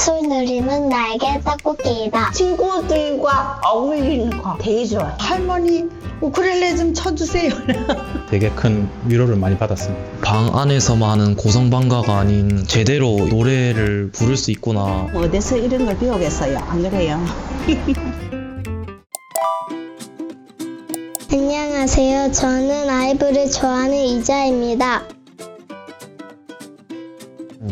예술 누리는 나에게 떡볶이이다. 친구들과 어울리는 거 되게 좋아요. 할머니 우쿨렐레 좀 쳐주세요. 되게 큰 위로를 많이 받았습니다. 방 안에서만 하는 고성방가가 아닌 제대로 노래를 부를 수 있구나. 어디서 이런 걸 배우겠어요? 안 그래요? 안녕하세요. 저는 아이브를 좋아하는 이자입니다.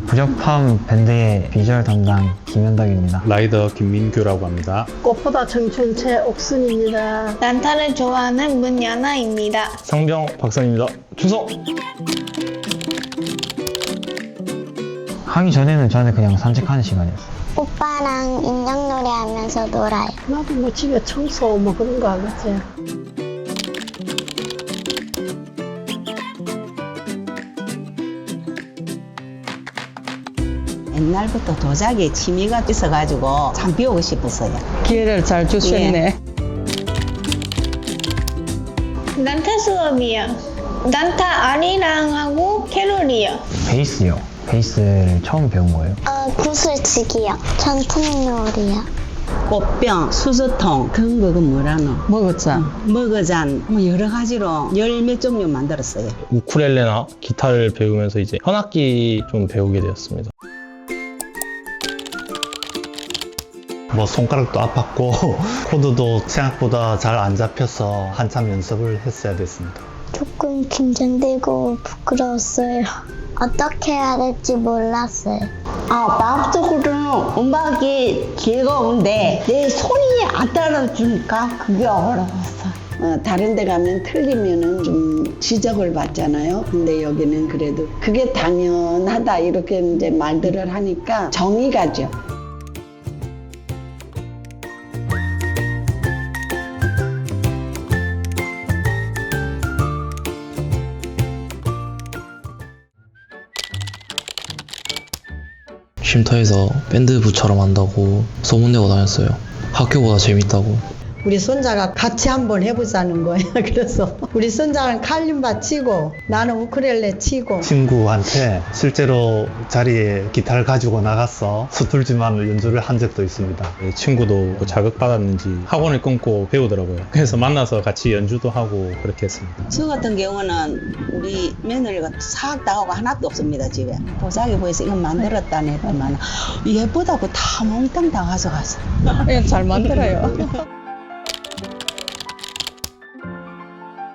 부적팜 밴드의 비주얼 담당 김현덕입니다. 라이더 김민규라고 합니다. 꽃보다 청춘채 옥순입니다. 난타를 좋아하는 문연아입니다. 상병 박선입니다. 충성! 하기 전에는 저는 그냥 산책하는 시간이었어요. 오빠랑 인형 놀이 하면서 놀아요. 나도 뭐 집에 청소 뭐 그런 거 하겠지. 옛날부터 도자기에 취미가 있어가지고 참 배우고 싶었어요. 기회를 잘 주셨네. 난타 수업이요. 난타 아리랑 하고 캐롤이요. 베이스요. 베이스를 처음 배운 거예요. 어, 구슬치기요. 전통놀이요. 꽃병, 수저통 그런 거그 뭐라노? 먹었자. 머그잔 뭐 여러 가지로 열 몇 종류 만들었어요. 우쿨렐레나 기타를 배우면서 이제 현악기 좀 배우게 되었습니다. 뭐 손가락도 아팠고 코드도 생각보다 잘 안 잡혀서 한참 연습을 했어야 됐습니다. 조금 긴장되고 부끄러웠어요. 어떻게 해야 될지 몰랐어요. 아, 마음속으로는 음악이 즐거운데 내 손이 안 따라주니까 그게 어려웠어. 어, 다른 데 가면 틀리면은 좀 지적을 받잖아요. 근데 여기는 그래도 그게 당연하다 이렇게 이제 말들을 하니까 정이 가죠. 쉼터에서 밴드 부처럼 한다고 소문내고 다녔어요. 학교보다 재밌다고. 우리 손자가 같이 한번 해보자는 거야. 그래서 우리 손자는 칼림바 치고 나는 우쿨렐레 치고 친구한테 실제로 자리에 기타를 가지고 나가서 서툴지만 연주를 한 적도 있습니다. 이 친구도 자극받았는지 학원을 끊고 배우더라고요. 그래서 만나서 같이 연주도 하고 그렇게 했습니다. 저 같은 경우는 우리 며느리가 사학 나오고 하나도 없습니다 집에 도자기 보여서 이거 만들었다네 그러면 예쁘다고 다 몽땅 다 가져가서 그냥 잘 만들어요.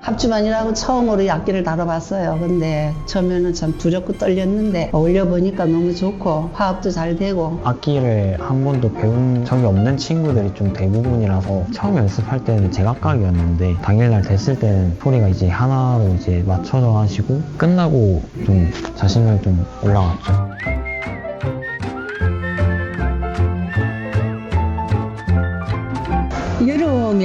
합주반이라고 처음으로 악기를 다뤄봤어요. 근데 처음에는 참 두렵고 떨렸는데 어울려 보니까 너무 좋고 화합도 잘 되고 악기를 한 번도 배운 적이 없는 친구들이 좀 대부분이라서 처음 연습할 때는 제각각이었는데 당일날 됐을 때는 소리가 이제 하나로 이제 맞춰져 가지고 끝나고 좀 자신감이 좀 올라갔죠.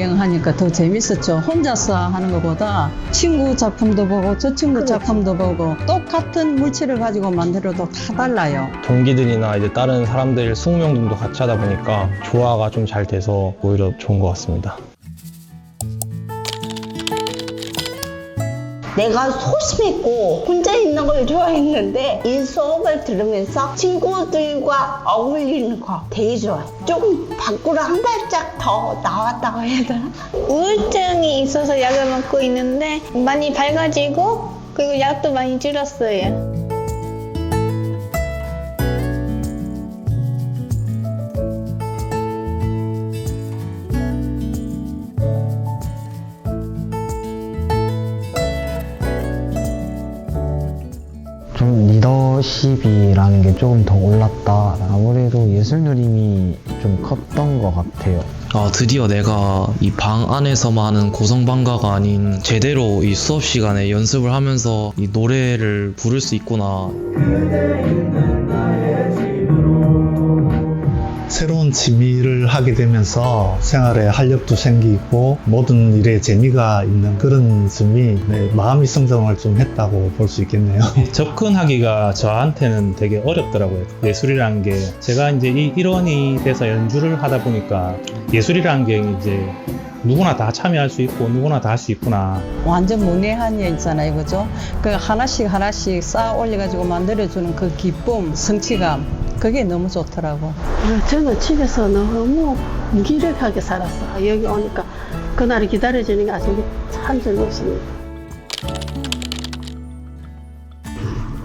여러 명 하니까 더 재밌었죠. 혼자서 하는 것보다 친구 작품도 보고 저 친구 작품도 보고 똑같은 물질을 가지고 만들어도 다 달라요. 동기들이나 이제 다른 사람들 20명 정도 같이 하다 보니까 조화가 좀 잘 돼서 오히려 좋은 것 같습니다. 내가 소심했고 혼자 있는 걸 좋아했는데 이 수업을 들으면서 친구들과 어울리는 거 되게 좋아요. 조금 밖으로 한 발짝 더 나왔다고 해야 되나? 우울증이 있어서 약을 먹고 있는데 많이 밝아지고 그리고 약도 많이 줄었어요. 좀 리더십이라는 게 조금 더 올랐다. 아무래도 예술 누림이 좀 컸던 것 같아요. 아, 드디어 내가 이 방 안에서만 하는 고성방가가 아닌 제대로 이 수업 시간에 연습을 하면서 이 노래를 부를 수 있구나. 새로운 취미를 하게 되면서 생활에 활력도 생기고 모든 일에 재미가 있는 그런 점이 네, 마음의 성장을 좀 했다고 볼 수 있겠네요. 접근하기가 저한테는 되게 어렵더라고요. 예술이라는 게 제가 이제 이 일원이 돼서 연주를 하다 보니까 예술이라는 게 이제 누구나 다 참여할 수 있고 누구나 다 할 수 있구나. 완전 문외한 일 있잖아요, 그죠? 그 하나씩 하나씩 쌓아 올려가지고 만들어주는 그 기쁨, 성취감, 그게 너무 좋더라고. 저는 집에서 너무 무기력하게 살았어. 여기 오니까 그날을 기다려주는 게 아직 한 적이 없습니다.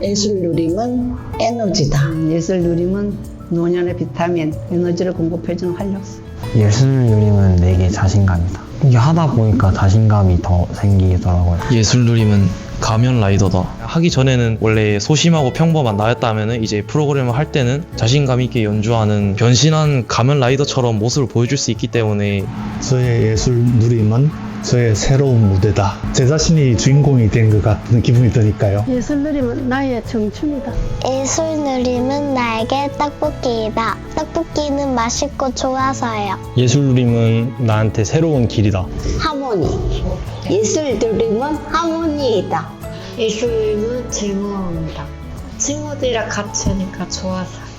예술 누림은 에너지다. 예술 누림은 노년의 비타민, 에너지를 공급해주는 활력소. 예술 요림은 내게 자신감이다. 이게 하다 보니까 자신감이 더 생기더라고요. 예술 누림은 가면 라이더다. 하기 전에는 원래 소심하고 평범한 나였다면 이제 프로그램을 할 때는 자신감 있게 연주하는 변신한 가면 라이더처럼 모습을 보여줄 수 있기 때문에 저의 예술 누림은 저의 새로운 무대다. 제 자신이 주인공이 된 것 같은 기분이 드니까요. 예술 누림은 나의 청춘이다. 예술 누림은 나에게 떡볶이이다. 떡볶이는 맛있고 좋아서요. 예술 누림은 나한테 새로운 길이다. 하모니. 예술 누림은 하모니이다. 예술은 즐거움이다. 친구들이랑 같이 하니까 좋아서요.